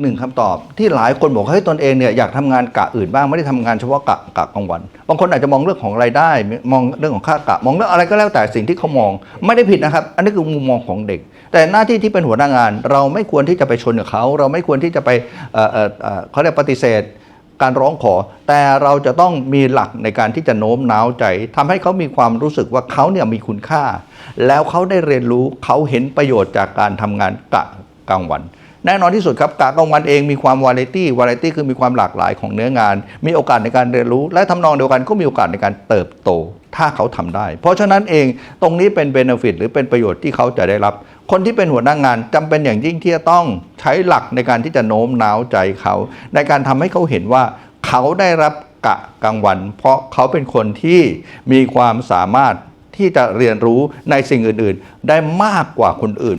หนึ่งคำตอบ ที่หลายคนบอกเฮ้ตนเองเนี่ยอยากทำงานกะอื่นบ้างไม่ได้ทำงานเฉพาะกะกะกลางวัน บางคนอาจจะมองเรื่องของรายได้ มองเรื่องของค่ากะ มองเรื่องอะไรก็แล้วแต่สิ่งที่เขามองไม่ได้ผิดนะครับ อันนี้คือมุมมองของเด็ก แต่หน้าที่ที่เป็นหัวหน้างาน เราไม่ควรที่จะไปชนกับเขา เราไม่ควรที่จะไปเออเออเขาเรียกปฏิเสธการร้องขอ แต่เราจะต้องมีหลักในการที่จะโน้มน้าวใจทำให้เขามีความรู้สึกว่าเขาเนี่ยมีคุณค่า แล้วเขาได้เรียนรู้เขาเห็นประโยชน์จากการทำงานกะกลางวัน แน่นอนที่สุดครับกะกลางวันเองมีความวาไรตี้วาไรตี้คือมีความหลากหลายของเนื้องาน มีโอกาสในการเรียนรู้ และทำนองเดียวกันก็มีโอกาสในการเติบโต ถ้าเขาทำได้ เพราะฉะนั้นเองตรงนี้เป็นเบนฟิตหรือเป็นประโยชน์ที่เขาจะได้รับ คนที่เป็นหัวหน้างานจำเป็นอย่างยิ่งที่จะต้องใช้หลักในการที่จะโน้มน้าวใจเขา ในการทำให้เขาเห็นว่าเขาได้รับกะกลางวัน เพราะเขาเป็นคนที่มีความสามารถที่จะเรียนรู้ในสิ่งอื่น ๆ ได้มากกว่าคนอื่น